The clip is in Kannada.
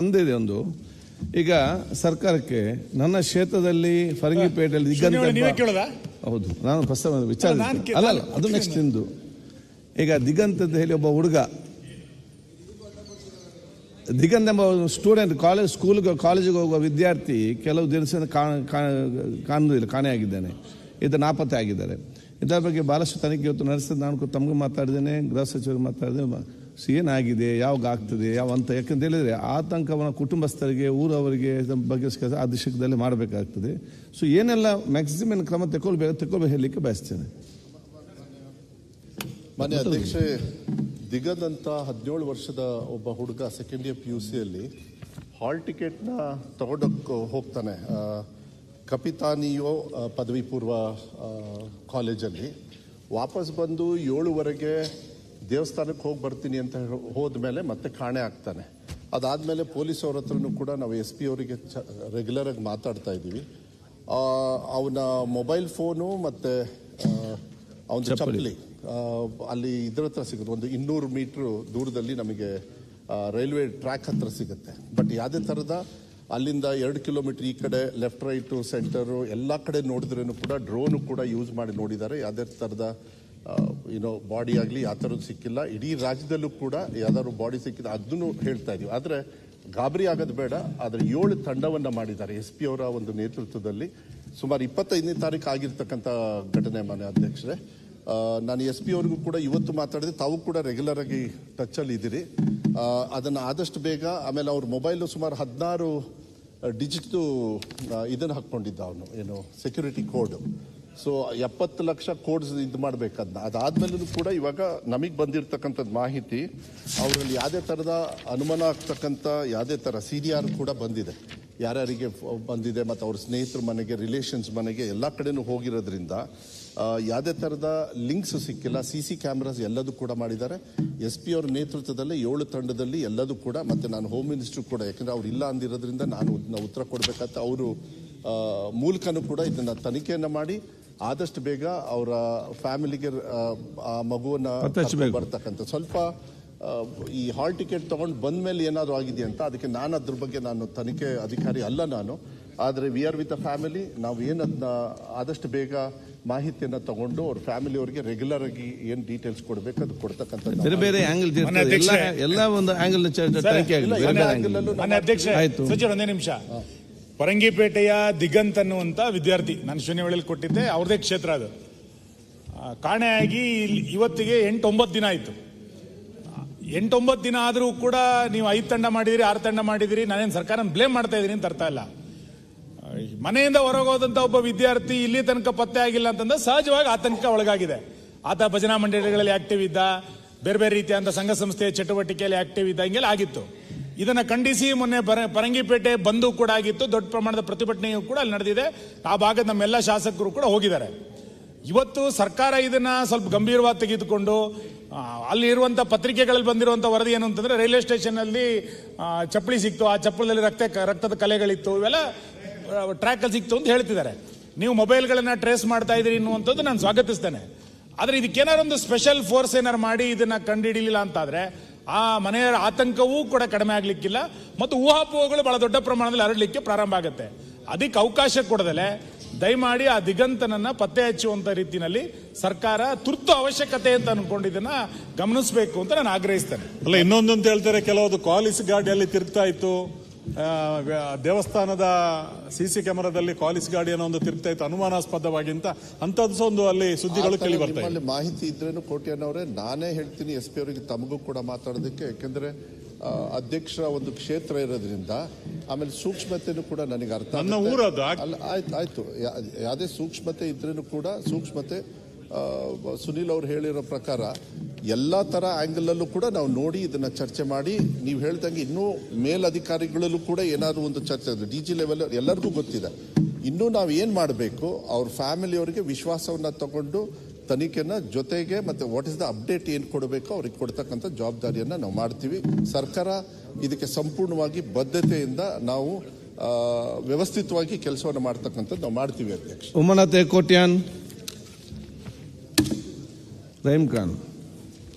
ಒಂದಿದೆ ಒಂದು. ಈಗ ಸರ್ಕಾರಕ್ಕೆ ನನ್ನ ಕ್ಷೇತ್ರದಲ್ಲಿ ಫರಂಗಿಪೇಟೆಯಲ್ಲಿ ಎಂಬ- ಹೌದು ನಾನು ಫಸ್ಟ್ ವಿಚಾರ ಅಲ್ಲ, ಅದು ನೆಕ್ಸ್ಟ್ ನಿಂದು ಈಗ ದಿಗಂತ ಅಂತ ಹೇಳಿ ಒಬ್ಬ ಹುಡುಗ. ದಿಗಂತ ಎಂಬ ಸ್ಟೂಡೆಂಟ್ ಕಾಲೇಜ್ ಸ್ಕೂಲ್ಗೆ ಕಾಲೇಜಿಗೆ ಹೋಗುವ ವಿದ್ಯಾರ್ಥಿ ಕೆಲವು ದಿವಸ ಕಾಣುವುದಿಲ್ಲ ಕಾಣೆಯಾಗಿದ್ದಾನೆ ಇದು ನಾಪತ್ತೆ ಆಗಿದ್ದಾರೆ. ಇದರ ಬಗ್ಗೆ ಬಹಳಷ್ಟು ತನಿಖೆ ಇವತ್ತು ನಡೆಸಿದ ನಾನು ತಮಗೂ ಮಾತಾಡಿದ್ದೇನೆ ಗೃಹ ಸಚಿವರು ಮಾತಾಡಿದೆ ಮ- ಸೊ ಏನಾಗಿದೆ ಯಾವಾಗ ಆಗ್ತದೆ ಯಾವ ಅಂತ ಯಾಕಂತ ಹೇಳಿದರೆ ಆತಂಕವನ್ನು ಕುಟುಂಬಸ್ಥರಿಗೆ ಊರವರಿಗೆ ಬಗ್ಗೆ ಆ ದಿಶಕದಲ್ಲಿ ಮಾಡಬೇಕಾಗ್ತದೆ. ಸೊ ಏನೆಲ್ಲ ಮ್ಯಾಕ್ಸಿಮಮ್ ಕ್ರಮ ತಗೊಳ್ಬೇಕು ತಗೊಳ್ಬೇಕು ಹೇಳಲಿಕ್ಕೆ ಬಯಸ್ತೇನೆ ಮನೆ ಅಧ್ಯಕ್ಷೆ ದಿಗಂತ್ ಅಂತ ಹದಿನೇಳು ವರ್ಷದ ಒಬ್ಬ ಹುಡುಗ ಸೆಕೆಂಡ್ ಇಯರ್ ಪಿ ಯು ಸಿಯಲ್ಲಿ ಹಾಲ್ ಟಿಕೆಟ್ನ ತಗೊಂಡೋಗ್ ಹೋಗ್ತಾನೆ. ಕಪಿತಾನಿಯೋ ಪದವಿ ಪೂರ್ವ ಕಾಲೇಜಲ್ಲಿ ವಾಪಸ್ ಬಂದು ಏಳುವರೆಗೆ ದೇವಸ್ಥಾನಕ್ಕೆ ಹೋಗಿ ಬರ್ತೀನಿ ಅಂತ ಹೋದ್ಮೇಲೆ ಮತ್ತೆ ಕಾಣೆ ಆಗ್ತಾನೆ. ಅದಾದಮೇಲೆ ಪೊಲೀಸ್ ಅವ್ರ ಹತ್ರನೂ ಕೂಡ ನಾವು ಎಸ್ ಪಿ ಅವರಿಗೆ ಚ ರೆಗ್ಯುಲರಾಗಿ ಮಾತಾಡ್ತಾ ಇದ್ದೀವಿ. ಅವನ ಮೊಬೈಲ್ ಫೋನು ಮತ್ತು ಅವನ ಚಪ್ಪಲಿ. ಅಲ್ಲಿ ಇದ್ರ ಹತ್ರ ಸಿಗುತ್ತೆ. ಒಂದು ಇನ್ನೂರು ಮೀಟ್ರ್ ದೂರದಲ್ಲಿ ನಮಗೆ ರೈಲ್ವೆ ಟ್ರ್ಯಾಕ್ ಹತ್ರ ಸಿಗುತ್ತೆ. ಬಟ್ ಯಾವುದೇ ಥರದ ಅಲ್ಲಿಂದ ಎರಡು ಕಿಲೋಮೀಟರ್ ಈ ಕಡೆ ಲೆಫ್ಟ್ ರೈಟು ಸೆಂಟರು ಎಲ್ಲ ಕಡೆ ನೋಡಿದ್ರೂ ಕೂಡ ಡ್ರೋನು ಕೂಡ ಯೂಸ್ ಮಾಡಿ ನೋಡಿದ್ದಾರೆ. ಯಾವುದೇ ಥರದ ಏನೋ ಬಾಡಿ ಆಗಲಿ ಆ ಥರದ್ದು ಸಿಕ್ಕಿಲ್ಲ. ಇಡೀ ರಾಜ್ಯದಲ್ಲೂ ಕೂಡ ಯಾವ್ದಾದ್ರು ಬಾಡಿ ಸಿಕ್ಕಿದ ಅದನ್ನು ಹೇಳ್ತಾ ಇದೀವಿ. ಆದರೆ ಗಾಬರಿ ಆಗೋದು ಬೇಡ. ಆದರೆ ಏಳು ತಂಡವನ್ನು ಮಾಡಿದ್ದಾರೆ ಎಸ್ ಪಿ ಅವರ ಒಂದು ನೇತೃತ್ವದಲ್ಲಿ. ಸುಮಾರು ಇಪ್ಪತ್ತೈದನೇ ತಾರೀಕು ಆಗಿರ್ತಕ್ಕಂಥ ಘಟನೆ ಮನೆ ಅಧ್ಯಕ್ಷರೇ. ನಾನು ಎಸ್ ಪಿ ಅವ್ರಿಗೂ ಕೂಡ ಇವತ್ತು ಮಾತಾಡಿದೆ. ತಾವು ಕೂಡ ರೆಗ್ಯುಲರ್ ಆಗಿ ಟಚ್ಚಲ್ಲಿ ಇದ್ದೀರಿ. ಅದನ್ನು ಆದಷ್ಟು ಬೇಗ, ಆಮೇಲೆ ಅವ್ರ ಮೊಬೈಲು ಸುಮಾರು ಹದಿನಾರು ಡಿಜಿಟ್ದು ಇದನ್ನು ಹಾಕ್ಕೊಂಡಿದ್ದ ಅವನು. ಏನು ಸೆಕ್ಯೂರಿಟಿ ಕೋಡ್ ಸೊ ಎಪ್ಪತ್ತು ಲಕ್ಷ ಕೋಡ್ಸ್ ಇದು ಮಾಡ್ಬೇಕದ್ನ. ಅದಾದ್ಮೇಲೂ ಕೂಡ ಇವಾಗ ನಮಗೆ ಬಂದಿರತಕ್ಕಂಥದ್ದು ಮಾಹಿತಿ, ಅವರಲ್ಲಿ ಯಾವುದೇ ಥರದ ಅನುಮಾನ ಆಗ್ತಕ್ಕಂಥ, ಯಾವುದೇ ಥರ ಸಿ ಡಿ ಆರ್ ಕೂಡ ಬಂದಿದೆ. ಯಾರ್ಯಾರಿಗೆ ಬಂದಿದೆ ಮತ್ತು ಅವ್ರ ಸ್ನೇಹಿತರ ಮನೆಗೆ, ರಿಲೇಷನ್ಸ್ ಮನೆಗೆ ಎಲ್ಲ ಕಡೆನೂ ಹೋಗಿರೋದ್ರಿಂದ ಯಾವುದೇ ಥರದ ಲಿಂಕ್ಸ್ ಸಿಕ್ಕಿಲ್ಲ. ಸಿ ಸಿ ಕ್ಯಾಮ್ರಾಸ್ ಎಲ್ಲದೂ ಕೂಡ ಮಾಡಿದ್ದಾರೆ. ಎಸ್ ಪಿ ಅವ್ರ ನೇತೃತ್ವದಲ್ಲಿ ಏಳು ತಂಡದಲ್ಲಿ ಎಲ್ಲದೂ ಕೂಡ ಮತ್ತು ನಾನು ಹೋಮ್ ಮಿನಿಸ್ಟ್ರು ಕೂಡ, ಯಾಕಂದರೆ ಅವ್ರು ಇಲ್ಲ ಅಂದಿರೋದ್ರಿಂದ ನಾನು ಉತ್ತರ ಕೊಡಬೇಕಂತ ಅವರು ಮೂಲಕನೂ ಕೂಡ ಇದನ್ನು ತನಿಖೆಯನ್ನು ಮಾಡಿ ಆದಷ್ಟು ಬೇಗ ಅವರ ಫ್ಯಾಮಿಲಿಗೆ ಆ ಮಗುವನ್ನ ಬರ್ತಕ್ಕಂಥ ಸ್ವಲ್ಪ ಈ ಹಾಲ್ ಟಿಕೆಟ್ ತಗೊಂಡು ಬಂದ ಮೇಲೆ ಏನಾದರೂ ಆಗಿದೆ ಅಂತ ಅದಕ್ಕೆ ನಾನು ಅದ್ರ ಬಗ್ಗೆ ನಾನು ತನಿಖೆ ಅಧಿಕಾರಿ ಅಲ್ಲ ನಾನು. ಆದರೆ we are with a family ನಾವು ಏನು ಅದನ್ನ ಆದಷ್ಟು ಬೇಗ ಮಾಹಿತಿಯನ್ನು ತಗೊಂಡು ಅವ್ರ ಫ್ಯಾಮಿಲಿ ಅವರಿಗೆ ರೆಗ್ಯುಲರ್ ಆಗಿ ಏನು ಡೀಟೇಲ್ಸ್ ಕೊಡಬೇಕು ಅದು ಕೊಡ್ತಕ್ಕಂಥ ಬೇರೆ ಬೇರೆ ಆಂಗಲ್ ಎಲ್ಲ ಒಂದು ಆಂಗಲ್ ಆಯ್ತು. ಒಂದೇ ನಿಮಿಷ. ಪರಂಗಿಪೇಟೆಯ ದಿಗಂತ್ ಅನ್ನುವಂತ ವಿದ್ಯಾರ್ಥಿ. ನಾನು ಶೂನ್ಯವೇಳೆಯಲ್ಲಿ ಕೊಟ್ಟಿದ್ದೆ, ಅವ್ರದೇ ಕ್ಷೇತ್ರ ಅದು. ಕಾಣೆಯಾಗಿ ಇವತ್ತಿಗೆ ಎಂಟು ಒಂಬತ್ತು ದಿನ ಆಯಿತು. ಎಂಟೊಂಬತ್ತು ದಿನ ಆದರೂ ಕೂಡ ನೀವು ಐದು ತಂಡ ಮಾಡಿದಿರಿ, ಆರು ತಂಡ ಮಾಡಿದಿರಿ, ನಾನೇನು ಸರ್ಕಾರ ಬ್ಲೇಮ್ ಮಾಡ್ತಾ ಇದ್ದೀನಿ ಅಂತ ಅರ್ಥ ಇಲ್ಲ ಮನೆಯಿಂದ ಹೊರಗೋದಂತ ಒಬ್ಬ ವಿದ್ಯಾರ್ಥಿ ಇಲ್ಲಿ ತನಕ ಪತ್ತೆ ಆಗಿಲ್ಲ ಅಂತಂದ್ರೆ ಸಹಜವಾಗಿ ಆತಂಕ ಒಳಗಾಗಿದೆ. ಆತ ಭಜನಾ ಮಂಡಳಿಗಳಲ್ಲಿ ಆಕ್ಟಿವ್ ಇದ್ದ, ಬೇರೆ ಬೇರೆ ರೀತಿಯಾದಂಥ ಸಂಘ ಸಂಸ್ಥೆಯ ಚಟುವಟಿಕೆಯಲ್ಲಿ ಆಕ್ಟಿವ್ ಇದ್ದ, ಹಿಂಗೆಲ್ಲ ಆಗಿತ್ತು. ಇದನ್ನ ಖಂಡಿಸಿ ಮೊನ್ನೆ ಪರ ಪರಂಗಿಪೇಟೆ ಬಂದು ಕೂಡ ಆಗಿತ್ತು. ದೊಡ್ಡ ಪ್ರಮಾಣದ ಪ್ರತಿಭಟನೆಯೂ ಕೂಡ ಅಲ್ಲಿ ನಡೆದಿದೆ. ಆ ಭಾಗದ ನಮ್ಮೆಲ್ಲ ಶಾಸಕರು ಕೂಡ ಹೋಗಿದ್ದಾರೆ. ಇವತ್ತು ಸರ್ಕಾರ ಇದನ್ನ ಸ್ವಲ್ಪ ಗಂಭೀರವಾಗಿ ತೆಗೆದುಕೊಂಡು ಆ, ಅಲ್ಲಿ ಇರುವಂತ ಪತ್ರಿಕೆಗಳಲ್ಲಿ ಬಂದಿರುವಂಥ ವರದಿ ಏನು ಅಂತಂದ್ರೆ ರೈಲ್ವೆ ಸ್ಟೇಷನ್ ಅಲ್ಲಿ ಆ, ಚಪ್ಪಲಿ ಸಿಕ್ತು. ಆ ಚಪ್ಪಳದಲ್ಲಿ ರಕ್ತ ರಕ್ತದ ಕಲೆಗಳಿತ್ತು. ಇವೆಲ್ಲ ಟ್ರ್ಯಾಕ್ ಅಲ್ಲಿ ಸಿಕ್ತು ಅಂತ ಹೇಳ್ತಿದ್ದಾರೆ. ನೀವು ಮೊಬೈಲ್ಗಳನ್ನು ಟ್ರೇಸ್ ಮಾಡ್ತಾ ಇದ್ದೀರಿ ಅನ್ನುವಂಥದ್ದು ನಾನು ಸ್ವಾಗತಿಸ್ತೇನೆ. ಆದ್ರೆ ಒಂದು ಸ್ಪೆಷಲ್ ಫೋರ್ಸ್ ಏನಾರು ಮಾಡಿ ಇದನ್ನ ಕಂಡುಹಿಡಿಲಿಲ್ಲ ಅಂತಾದ್ರೆ ಆ ಮನೆಯ ಆತಂಕವೂ ಕೂಡ ಕಡಿಮೆ ಆಗಲಿಕ್ಕಿಲ್ಲ ಮತ್ತು ಊಹಾಪೋಹಗಳು ಬಹಳ ದೊಡ್ಡ ಪ್ರಮಾಣದಲ್ಲಿ ಹರಡಲಿಕ್ಕೆ ಪ್ರಾರಂಭ ಆಗುತ್ತೆ. ಅದಕ್ಕೆ ಅವಕಾಶ ಕೊಡದಲೆ ದಯಮಾಡಿ ಆ ದಿಗಂತನನ್ನ ಪತ್ತೆ ಹಚ್ಚುವಂತ ರೀತಿಯಲ್ಲಿ ಸರ್ಕಾರ ತುರ್ತು ಅವಶ್ಯಕತೆ ಅಂತ ಅನ್ಕೊಂಡಿದ್ದನ್ನ ಗಮನಿಸಬೇಕು ಅಂತ ನಾನು ಆಗ್ರಹಿಸ್ತೇನೆ. ಅಲ್ಲ, ಇನ್ನೊಂದು ಅಂತ ಹೇಳ್ತಾರೆ, ಕೆಲವೊಂದು ಕಾಲಿಸ್ ಗಾಡಿಯಲ್ಲಿ ತಿರುಗ್ತಾ ಇತ್ತು. ದೇವಸ್ಥಾನದ ಸಿ ಸಿ ಕ್ಯಾಮೆರಾದಲ್ಲಿ ಕಾಲಿಸ್ ಗಾಡಿ ಅನ್ನೋ ಒಂದು ತಿರುಗ್ತಾ ಇತ್ತು ಅನುಮಾನಾಸ್ಪದವಾಗಿ ಅಂತ ಅಂತದ್ದು ಸಹ ಒಂದು ಅಲ್ಲಿ ಸುದ್ದಿಗಳು ಕೇಳಿ ಇದೆ. ಮಾಹಿತಿ ಇದ್ರೇನು ಕೋಟ್ಯಾನವರೇ ನಾನೇ ಹೇಳ್ತೀನಿ ಎಸ್ ಪಿ ಅವರಿಗೆ ತಮಗೂ ಕೂಡ ಮಾತಾಡೋದಕ್ಕೆ. ಯಾಕೆಂದ್ರೆ ಅಧ್ಯಕ್ಷರ ಒಂದು ಕ್ಷೇತ್ರ ಇರೋದ್ರಿಂದ ಆಮೇಲೆ ಸೂಕ್ಷ್ಮತೆನೂ ಕೂಡ ನನಗೆ ಅರ್ಥ. ಅಲ್ಲ ಆಯ್ತು ಆಯ್ತು. ಯಾವುದೇ ಸೂಕ್ಷ್ಮತೆ ಇದ್ರೇನು ಕೂಡ ಸೂಕ್ಷ್ಮತೆ ಸುನೀಲ್ ಅವ್ರು ಹೇಳಿರೋ ಪ್ರಕಾರ ಎಲ್ಲ ಥರ ಆ್ಯಂಗಲಲ್ಲೂ ಕೂಡ ನಾವು ನೋಡಿ ಇದನ್ನ ಚರ್ಚೆ ಮಾಡಿ, ನೀವು ಹೇಳ್ದಂಗೆ ಇನ್ನೂ ಮೇಲಧಿಕಾರಿಗಳಲ್ಲೂ ಕೂಡ ಏನಾದರೂ ಒಂದು ಚರ್ಚೆ ಡಿ ಜಿ ಲೆವೆಲ್ ಎಲ್ಲರಿಗೂ ಗೊತ್ತಿದೆ. ಇನ್ನೂ ನಾವು ಏನು ಮಾಡಬೇಕು, ಅವ್ರ ಫ್ಯಾಮಿಲಿಯವರಿಗೆ ವಿಶ್ವಾಸವನ್ನ ತಗೊಂಡು ತನಿಖೆನ ಜೊತೆಗೆ ಮತ್ತೆ ವಾಟ್ ಇಸ್ ದ ಅಪ್ಡೇಟ್ ಏನು ಕೊಡಬೇಕು, ಅವ್ರಿಗೆ ಕೊಡ್ತಕ್ಕಂಥ ಜವಾಬ್ದಾರಿಯನ್ನ ನಾವು ಮಾಡ್ತೀವಿ. ಸರ್ಕಾರ ಇದಕ್ಕೆ ಸಂಪೂರ್ಣವಾಗಿ ಬದ್ಧತೆಯಿಂದ ನಾವು ವ್ಯವಸ್ಥಿತವಾಗಿ ಕೆಲಸವನ್ನು ಮಾಡ್ತಕ್ಕಂಥದ್ದು ನಾವು ಮಾಡ್ತೀವಿ ಅಧ್ಯಕ್ಷ. ಉಮನತೆ ಕೋಟ್ಯಾನ್. Same gun.